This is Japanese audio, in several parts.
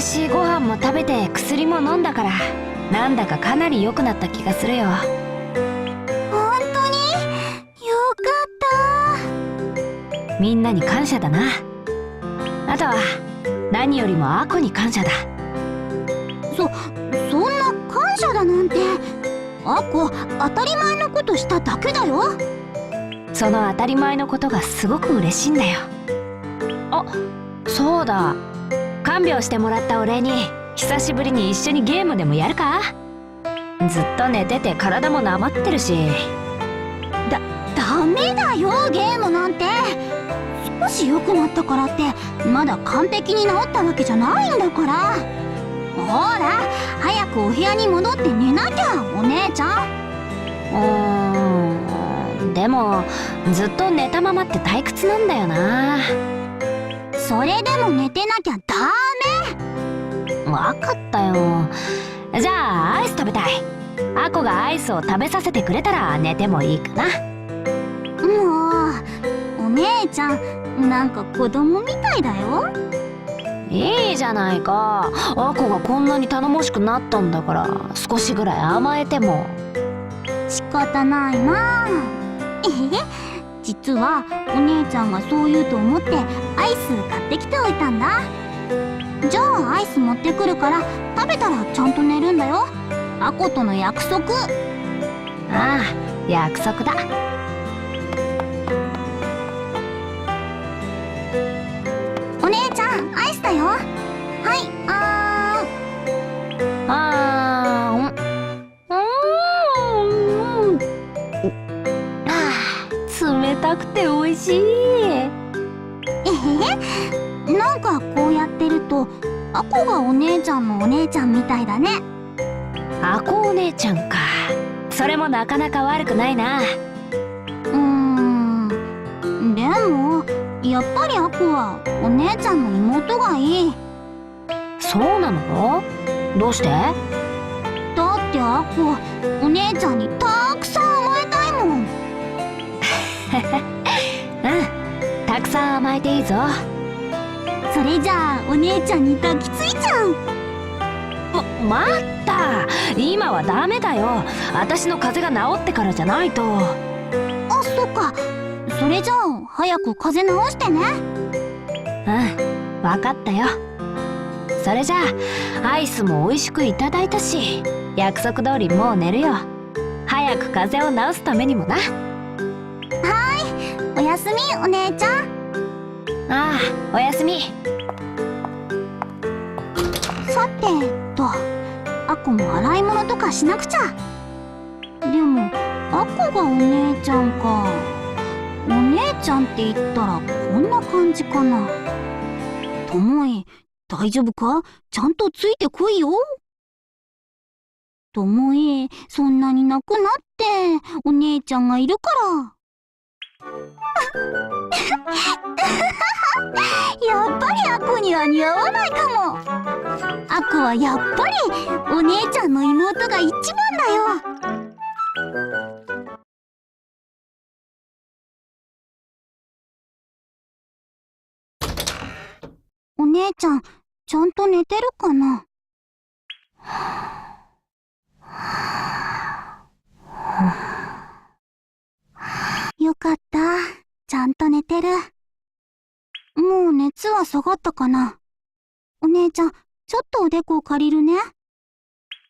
味しいご飯も食べて薬も飲んだからなんだかかなり良くなった気がするよ。本当に？よかっみんなに感謝だな。あとは何よりもアコに感謝だ。たそそんな感謝だなんて。あこ当たり前のことしただけだよ。その当たり前のことがすごく嬉しいんだよ。あそうだ看病してもらったお礼に久しぶりに一緒にゲームでもやるか？ずっと寝てて体もなまってるし。ダメだよゲームなんて。少し良くなったからってまだ完璧に治ったわけじゃないんだから。ほら早くお部屋に戻って寝なきゃお姉ちゃん。うーん。でもずっと寝たままって退屈なんだよなそれでも寝てなきゃダわかったよ。じゃあアイス食べたい。アコがアイスを食べさせてくれたら寝てもいいかな。メもうお姉ちゃんなんか子供みたいだよ。いいじゃないか。アコがこんなに頼もしくなったんだから少しぐらい甘えても。仕方ないな。えへ。実はお姉ちゃんがそう言うと思ってアイス買ってきておいたんだ。じゃあアイス持ってくるから食べたらちゃんと寝るんだよ。アコとの約束。ああ約束だ。お姉ちゃんアイスだよ。はいああーん。うーん。あー冷たくて美味しい。ーえなんかこうやってるとアコがお姉ちゃんのお姉ちゃんみたいだね。アコお姉ちゃんか。それもなかなか悪くないな。うーん。でもやっぱりアコはお姉ちゃんの妹がいい。そうなの？どうして？だってアコお姉ちゃんにたくさんたくさん甘えていいぞ。それじゃあお姉ちゃんに抱きついちゃう。待った。今はダメだよ。私の風邪が治ってからじゃないと。あそっか。それじゃあ早く風邪治してね。うん分かったよ。それじゃあアイスも美味しくいただいたし約束通りもう寝るよ。早く風邪を治すためにもなおやすみお姉ちゃん。ああおやすみ。さてとアコも洗い物とかしなくちゃ。でもアコがお姉ちゃんか。お姉ちゃんって言ったらこんな感じかな。ともえ大丈夫か？ちゃんとついてこいよ。ともえそんなに泣くなってお姉ちゃんがいるから やっぱりアコには似合わないかも。アコはやっぱりお姉ちゃんの妹が一番だよ。お姉ちゃんちゃんと寝てるかな？よかったちるもう熱は下がったかなお姉ちゃんちょっとおでこを借りるね。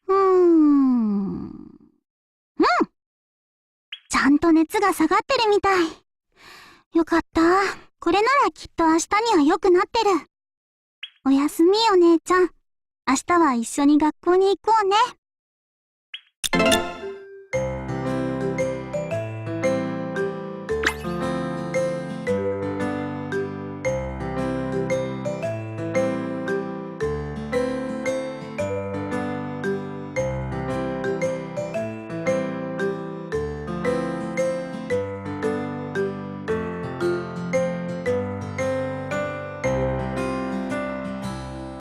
うーん。うんちゃんと熱が下がってるみたい。よかった。これならきっと明日には良くなってる。おやすみお姉ちゃん。明日は一緒に学校に行こうね。